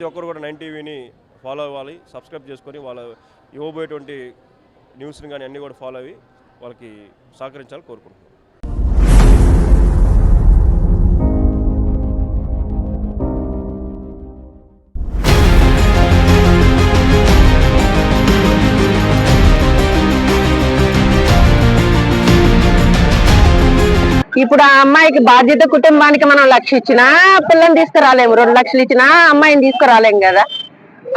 ప్రతి ఒక్కరు కూడా నైన్ టీవీని ఫాలో అవ్వాలి సబ్స్క్రైబ్ చేసుకొని వాళ్ళ ఇవ్వబోయేటువంటి న్యూస్ని కానీ అన్నీ కూడా ఫాలో అయ్యి వాళ్ళకి సహకరించాలని కోరుకుంటున్నాను ఇప్పుడు ఆ అమ్మాయికి బాధ్యత కుటుంబానికి మనం లక్ష ఇచ్చినా పిల్లని తీసుకురాలేము రెండు లక్షలు ఇచ్చినా అమ్మాయిని తీసుకురాలేము కదా.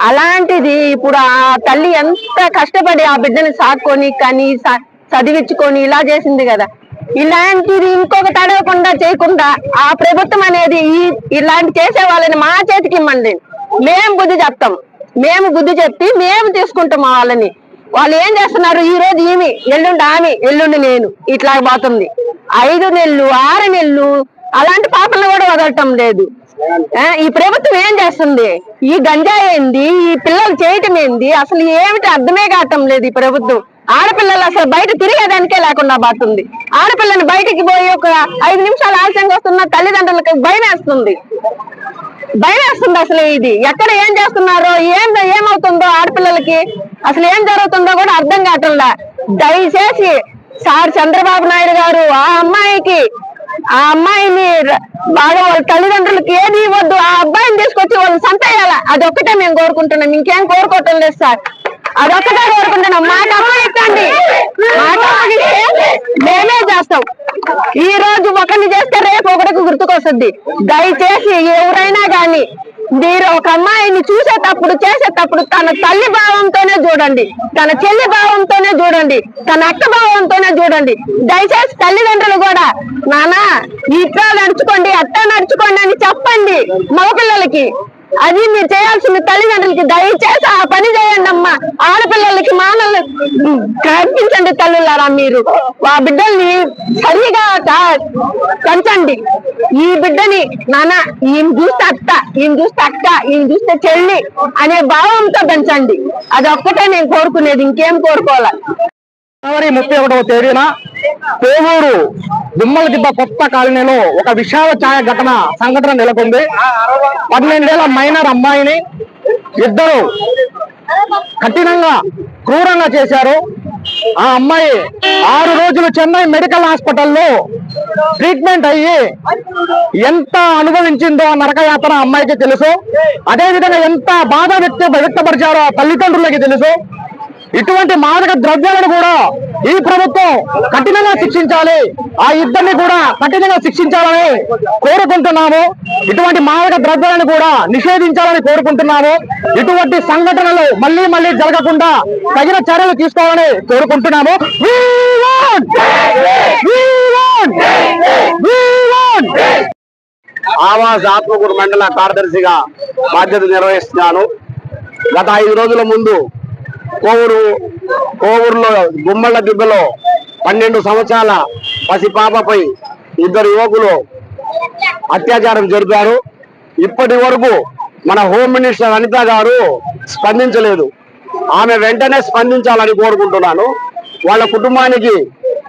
అలాంటిది ఇప్పుడు ఆ తల్లి ఎంత కష్టపడి ఆ బిడ్డని సాక్కొని కానీ చదివించుకొని ఇలా చేసింది కదా. ఇలాంటిది ఇంకొక తడవకుండా చేయకుండా ఆ ప్రభుత్వం అనేది ఈ ఇలాంటి చేసే వాళ్ళని మా చేతికి ఇమ్మండి మేము బుద్ధి చెప్తాం. మేము బుద్ధి చెప్పి మేము తీసుకుంటాం వాళ్ళని. వాళ్ళు ఏం చేస్తున్నారు? ఈ రోజు ఈమె ఎల్లుండి ఆమె ఎల్లుండి నేను. ఇట్లా పోతుంది. ఐదు నెలలు ఆరు నెలలు అలాంటి పాపలను కూడా వదలటం లేదు. ఈ ప్రభుత్వం ఏం చేస్తుంది? ఈ గంజా ఏంది? ఈ పిల్లలు చేయటం ఏంది? అసలు ఏమిటి? అర్థమే కావటం లేదు ఈ ప్రభుత్వం. ఆడపిల్లలు అసలు బయట తిరిగేదానికే లేకుండా పోతుంది ఆడపిల్లని బయటికి పోయి ఒక ఐదు నిమిషాలు ఆలస్యంగా వస్తున్న తల్లిదండ్రులకు భయం వేస్తుంది. భయం వేస్తుంది అసలు ఇది. ఎక్కడ ఏం చేస్తున్నారో ఏం ఏమవుతుందో ఆడపిల్లలకి అసలు ఏం జరుగుతుందో కూడా అర్థం కావట్లా దయచేసి సార్ చంద్రబాబు నాయుడు గారు ఆ అమ్మాయికి ఆ అమ్మాయిని బాగా వాళ్ళ తల్లిదండ్రులకి ఏది ఇవ్వద్దు ఆ అబ్బాయిని తీసుకొచ్చి వాళ్ళు సంతయాల అది ఒక్కటే మేము కోరుకుంటున్నాం. ఇంకేం కోరుకోవటం లేదు సార్. అదొక్కటే కోరుకుంటున్నాం మాకు అమ్మాయి ఇచ్చండి మాకు మేమే చేస్తాం. ఈ రోజు ఒకరిని చేస్తే రేపు ఒకటికి గుర్తుకొస్తుంది. దయచేసి ఎవరైనా కానీ మీరు ఒక అమ్మాయిని చూసేటప్పుడు చేసేటప్పుడు తన తల్లి భావంతోనే చూడండి. తన చెల్లి భావంతోనే చూడండి. తన అక్క భావంతోనే చూడండి. దయచేసి తల్లిదండ్రులు కూడా నానా ఇట్లా నడుచుకోండి అట్టా నడుచుకోండి అని చెప్పండి మగపిల్లలకి. అది మీరు చేయాల్సిన తల్లిదండ్రులకి దయచేసి ఆ పని చేయండి అమ్మా. ఆడపిల్లలకి మానల్ని కనిపించండి తల్లులారా మీరు. ఆ బిడ్డల్ని సరిగా పెంచండి. ఈ బిడ్డని నాన్న ఈయన చూస్తే అత్త ఈయన చూస్తే అక్క ఈయన చూస్తే చెల్లి అనే భావంతో పెంచండి. అది ఒక్కటే నేను కోరుకునేది. ఇంకేం కోరుకోవాలి? జనవరి ముప్పై ఒకటవ తేదీన పేవూరు దుమ్మల దిబ్బ కొత్త కాలనీలో ఒక విషాద ఛాయ ఘటన సంఘటన నెలకొంది. పన్నెండేళ్ళ మైనర్ అమ్మాయిని ఇద్దరు కఠినంగా క్రూరంగా చేశారు. ఆ అమ్మాయి ఆరు రోజులు చెన్నై మెడికల్ హాస్పిటల్లో ట్రీట్మెంట్ అయ్యి ఎంత అనుభవించిందో నరకయాత్ర అమ్మాయికి తెలుసు. అదే విధంగా ఎంత బాధ వ్యక్త వ్యక్తపరిచారో ఆ తల్లిదండ్రులకి తెలుసు. ఇటువంటి మాదక ద్రవ్యాలను కూడా ఈ ప్రభుత్వం కఠినంగా శిక్షించాలి. ఆ ఇద్దరిని కూడా కఠినంగా శిక్షించాలని కోరుకుంటున్నాము. ఇటువంటి మాదక ద్రవ్యాలను కూడా నిషేధించాలని కోరుకుంటున్నాము. ఇటువంటి సంఘటనలు మళ్ళీ మళ్ళీ జరగకుండా తగిన చర్యలు తీసుకోవాలని కోరుకుంటున్నాము. ఆవాజ్ ఆత్మకూరు మండల కార్యదర్శిగా బాధ్యత నిర్వహిస్తున్నాను. గత ఐదు రోజుల ముందు కోవూరు కోవూరులో గుమ్మళ్ళ దిబ్బలో పన్నెండు సంవత్సరాల పసిపాపపై ఇద్దరు యువకులు అత్యాచారం జరిపారు. ఇప్పటి వరకు మన హోమ్ మినిస్టర్ అనిత గారు స్పందించలేదు. ఆమె వెంటనే స్పందించాలని కోరుకుంటున్నాను. వాళ్ళ కుటుంబానికి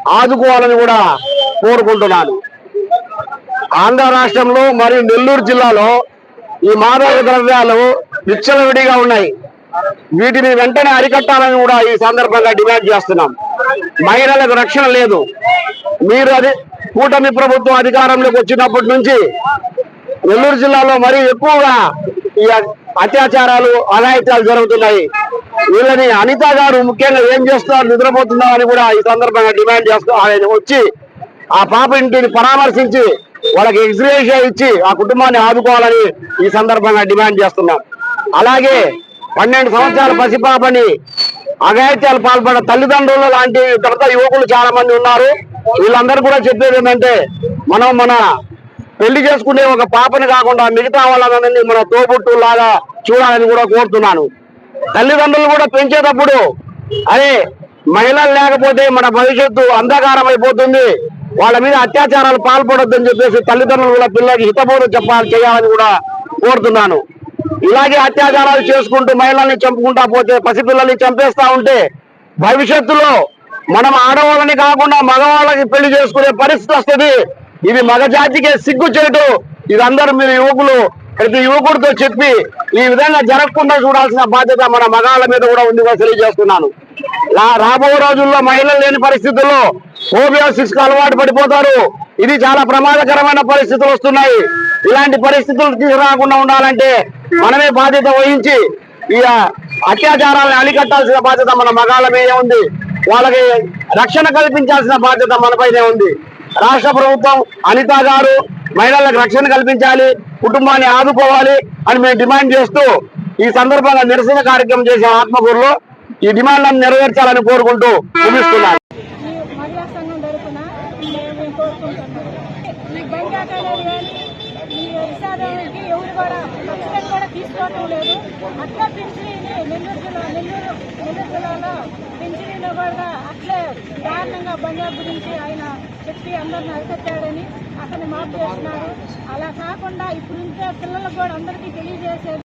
ఆదుకోవాలని కూడా కోరుకుంటున్నాను. ఆంధ్ర రాష్ట్రంలో మరియు నెల్లూరు జిల్లాలో ఈ మాదక ద్రవ్యాలు విచ్చలవిడిగా ఉన్నాయి. వీటిని వెంటనే అరికట్టాలని కూడా ఈ సందర్భంగా డిమాండ్ చేస్తున్నాం. మహిళలకు రక్షణ లేదు. మీరు అది కూటమి ప్రభుత్వం అధికారంలోకి వచ్చినప్పటి నుంచి నెల్లూరు జిల్లాలో మరీ ఎక్కువగా ఈ అత్యాచారాలు అఘాయిత్యాలు జరుగుతున్నాయి. వీళ్ళని అనిత గారు ముఖ్యంగా ఏం చేస్తున్నారు నిద్రపోతుందా అని కూడా ఈ సందర్భంగా డిమాండ్ చేస్తూ ఆయన వచ్చి ఆ పాప ఇంటిని పరామర్శించి వాళ్ళకి ఎగ్జిబిషన్ ఇచ్చి ఆ కుటుంబాన్ని ఆదుకోవాలని ఈ సందర్భంగా డిమాండ్ చేస్తున్నాం. అలాగే పన్నెండు సంవత్సరాల పసిపాపని అఘాయిత్యాలు పాల్పడిన తల్లిదండ్రులు లాంటి తర్వాత యువకులు చాలా మంది ఉన్నారు. వీళ్ళందరూ కూడా చెప్పేది ఏంటంటే మనం మన పెళ్ళి చేసుకునే ఒక పాపని కాకుండా మిగతా వాళ్ళందరినీ మన తోబుట్టు లాగా చూడాలని కూడా కోరుతున్నాను. తల్లిదండ్రులు కూడా పెంచేటప్పుడు అరే మహిళలు లేకపోతే మన భవిష్యత్తు అంధకారం అయిపోతుంది వాళ్ళ మీద అత్యాచారాలు పాల్పడొద్దని చెప్పేసి తల్లిదండ్రులు కూడా పిల్లలకి హితబోధ చెప్పాలి చేయాలని కూడా కోరుతున్నాను. ఇలాగే అత్యాచారాలు చేసుకుంటూ మహిళల్ని చంపుకుంటా పోతే పసిపిల్లల్ని చంపేస్తా ఉంటే భవిష్యత్తులో మనం ఆడవాళ్ళని కాకుండా మగవాళ్ళకి పెళ్ళి చేసుకునే పరిస్థితి వస్తుంది. ఇది మగజాతికే సిగ్గు చేయటం ఇది అందరూ మీరు యువకులు ప్రతి యువకుడితో చెప్పి ఈ విధంగా జరగకుండా చూడాల్సిన బాధ్యత మన మగాళ్ళ మీద కూడా ఉంది కూడా తెలియజేస్తున్నాను. రాబో రోజుల్లో మహిళలు లేని పరిస్థితుల్లో ఓబియోసిక్స్కు అలవాటు పడిపోతారు. ఇది చాలా ప్రమాదకరమైన పరిస్థితులు వస్తున్నాయి. ఇలాంటి పరిస్థితులు తీసుకురాకుండా ఉండాలంటే మనమే బాధ్యత వహించి ఈ అత్యాచారాలను అరికట్టాల్సిన బాధ్యత మన మగాళ్ళ మీదే ఉంది. వాళ్ళకి రక్షణ కల్పించాల్సిన బాధ్యత మనపైనే ఉంది. రాష్ట్ర ప్రభుత్వం అనిత గారు మహిళలకు రక్షణ కల్పించాలి కుటుంబాన్ని ఆదుకోవాలి అని మేము డిమాండ్ చేస్తూ ఈ సందర్భంగా నిరసన కార్యక్రమం చేసే ఆత్మకూరులో ఈ డిమాండ్లను నెరవేర్చాలని కోరుకుంటూ ముగిస్తున్నాను. ఈ ఈ బంగాట ఎవరు కూడా పక్షులను కూడా తీసుకోవటం లేదు. అట్లా పింఛనీని నెల్లూరు జిల్లా నెల్లూరు నెల్లూరు జిల్లాలో పింఛనీలో కూడా అట్లే దారుణంగా బంగారు గురించి ఆయన చెప్పి అందరిని అరికట్టాడని అతన్ని మార్పు చేస్తున్నారు. అలా కాకుండా ఇప్పుడు పిల్లలకు కూడా అందరికీ తెలియజేసేది